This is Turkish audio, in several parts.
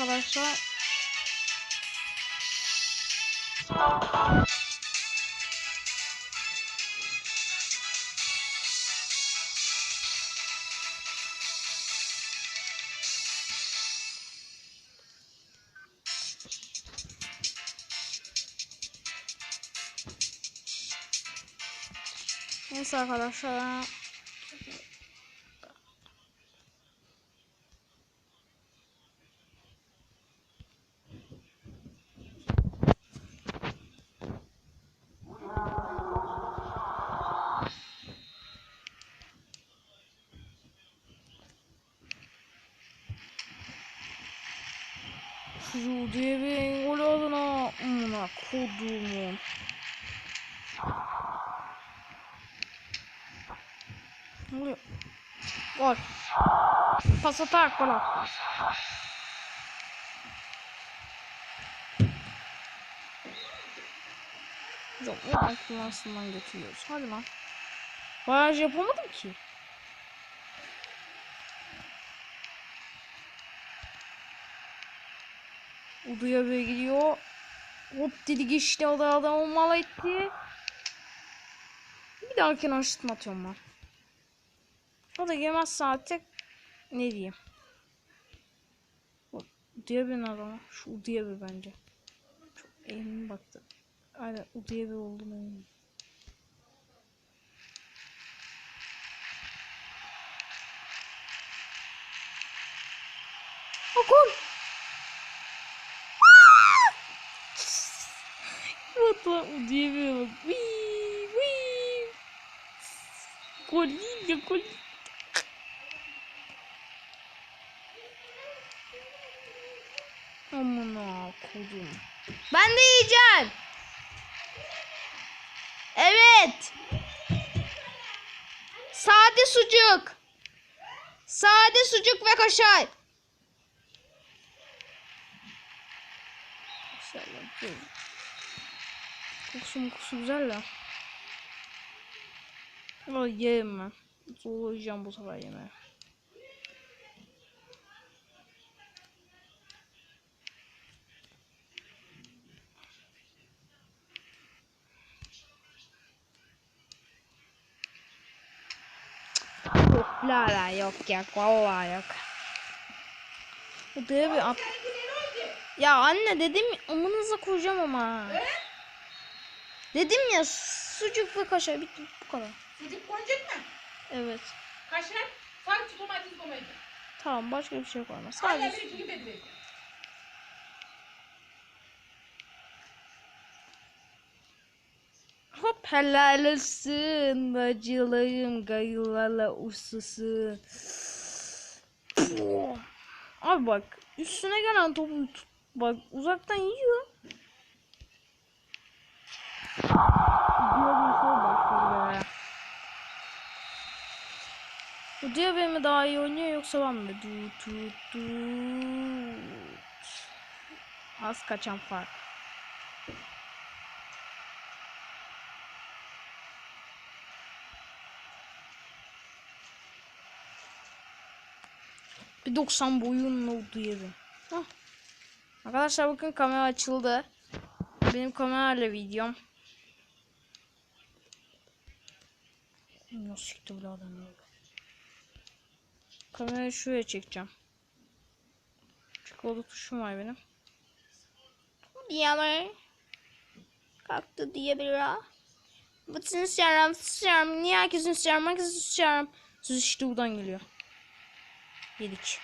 arkadaşlar. Neyse arkadaşlar. Şu diye bir gol adına amına kodumun. Ne oluyor? Gol. Pas atak gol at. Yok oradan kullansından götürüyoruz. Hadi lan. Baraj yapamadım ki. Uduya böyle gidiyor. Hop dedi geçti o da adamı mal etti. Bir dahakine aşıtma atıyorum ben. O da gelmezse artık ne diyeyim. O Uduya bir adamı. Şu Uduya bir bence. Çok emin baktı. Aynen Uduya bir oldum eminim. O gol. Bir bak. Vii, vii. Ya gol. Amına kodum. Ben de yiyeceğim. Evet. Sade sucuk. Sade sucuk ve kaşar. İnşallah. Kokusu kokusu güzel ya. Ama yerim ben. Zorlayacağım bu sefer yemeği. Yok la yok ya vallahi yok. Bu bir at. Ya anne dedim amınıza koyacağım ama. Dedim ya sucuk ve kaşar bitti bu kadar. Sucuk koyacak mı? Evet. Kaşar, sadece domates koymayacak. Tamam başka bir şey koyma. Hala Sadece bir iki gibi hop helal olsun bacılarım gayılarla ustası. Abi bak üstüne gelen topu tut. Bak uzaktan yiyor. Diğer bir başladı be. Bu diğer benim daha iyi oynuyor yoksa ben mi? Du, du, du. Az kaçan fark. Bir 90 boyunla olduğu yeri. Hah. Arkadaşlar bakın kamera açıldı. Benim kamerayla videom. Nasıl çıktı bu adam ya? Kamerayı şuraya çekeceğim. Çikolata tuşum var benim. Diyeler. Kalktı diye bir ha. Bütün istiyorum, istiyorum. Niye herkesin istiyorum, herkesin istiyorum. Söz işte buradan geliyor. Yedik.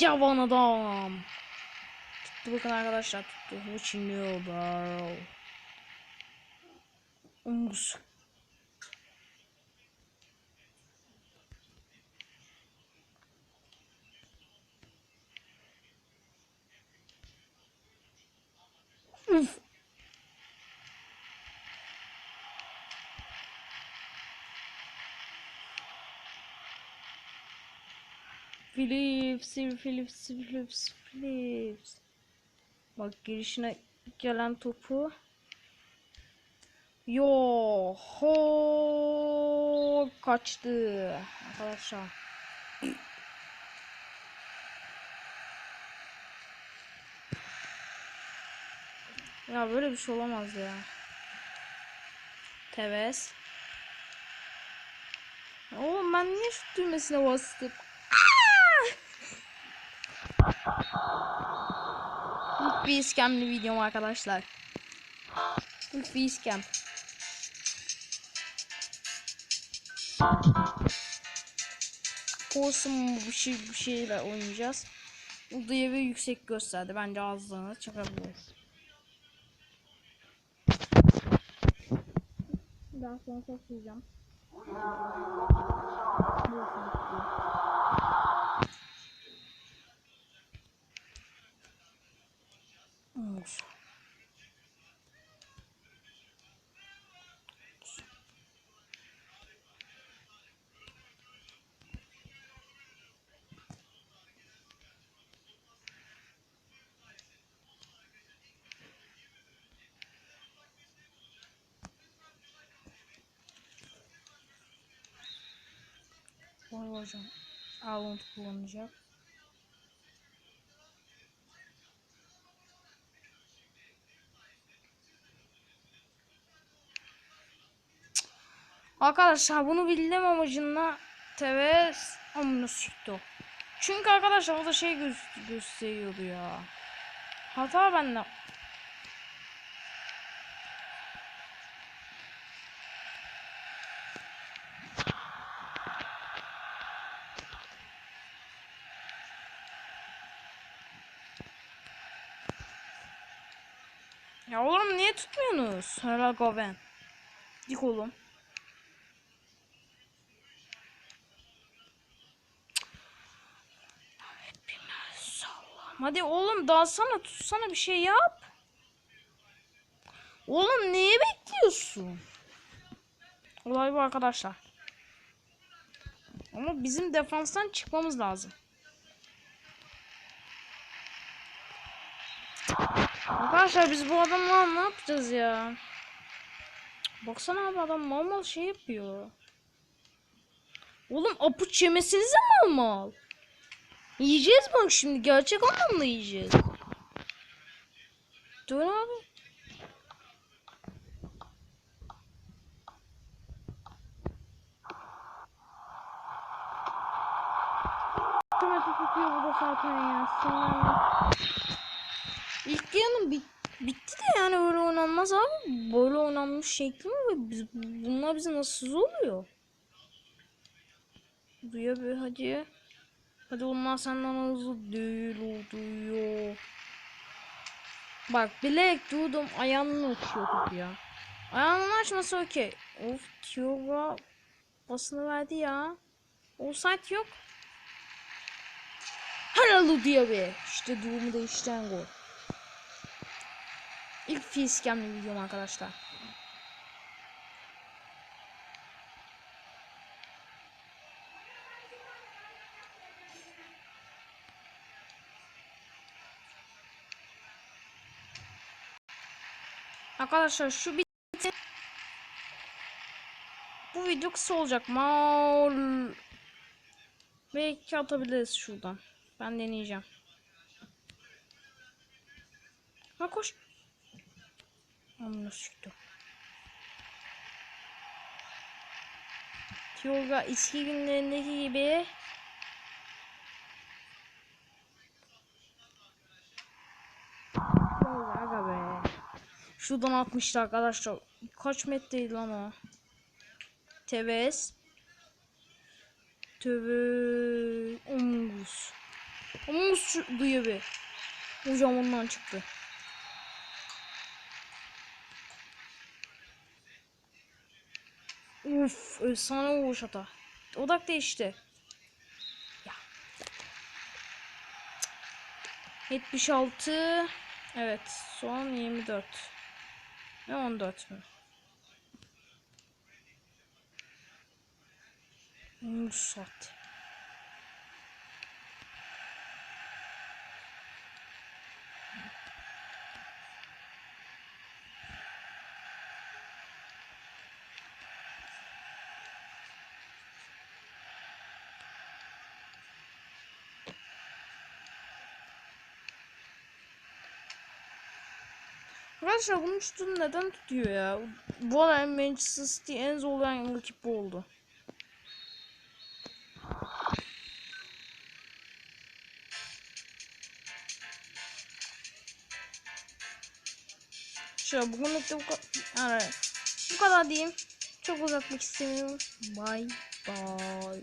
Yavan adam. Tuttu bakın arkadaşlar tuttu. You know bro. Umgus. Uf. Philips, Philips, Philips, Philips. Bak girişine gelen topu. Yo ho kaçtı arkadaşlar. Ya böyle bir şey olamaz ya. Teves. Oğlum ben niye şu düğmesine bastım? İlk bir iskemli videom arkadaşlar. İlk bir iskem. Olsun bir şey bir şeyle oynayacağız. Udayı yüksek gösterdi. Bence azlığını çıkabiliriz. Daha sonra toplayacağım. Muz. Vay hocam. Alont kullanacak. Arkadaşlar bunu bildim amacında TV amına sikti. Çünkü arkadaşlar o da şey göz gösteriyordu ya. Hata bende. Ya oğlum niye tutmuyorsunuz? Herhalde Goven. Dik oğlum. Hadi oğlum dalsana tutsana bir şey yap. Oğlum neye bekliyorsun? Olay bu arkadaşlar. Ama bizim defanstan çıkmamız lazım. Arkadaşlar biz bu adamla ne yapacağız ya? Baksana abi adam mal mal şey yapıyor. Oğlum apuç yemesinize mal mal. Yiyeceğiz bak şimdi gerçek anlamda yiyeceğiz. Dur abi. Tomato tutuyor bu zaten ya. Sinirlendim. Bitti de yani öyle oynanmaz abi. Böyle oynanmış şekli mi? var? Biz, bunlar bize nasıl oluyor? Duyuyor bir hadi. Hadi onlar senden hızlı değil o duyuyor. Bak bilek durdum ayağını açıyor topu ya. Ayağını açması okey. Of Tioga basını verdi ya. Offside yok. Helal diyor be. İşte durumu değiştiren gol. İlk facecam'li videom arkadaşlar. Arkadaşlar şu bitti. Bu video kısa olacak. Maul. Belki atabiliriz şuradan. Ben deneyeceğim. Ha koş. Amına siktim. Yoga eski günlerindeki gibi Yoga aga be. Şuradan atmıştı arkadaşlar. Kaç metreydi lan o? Tevez. Tövbe. Omuz. Omuz duyuyor bir. Hocam ondan çıktı. Uf, efsane vuruş hata. Odak değişti. Ya. 76. Evet, son 24. Ne 14 mü? Musat. Arkadaşlar bunun üstünü neden tutuyor ya? Bu ara Manchester City en zorlayan rakip bu oldu. Şöyle bugünlük de bu. Evet. Bu kadar diyeyim. Çok uzatmak istemiyorum. Bye bye.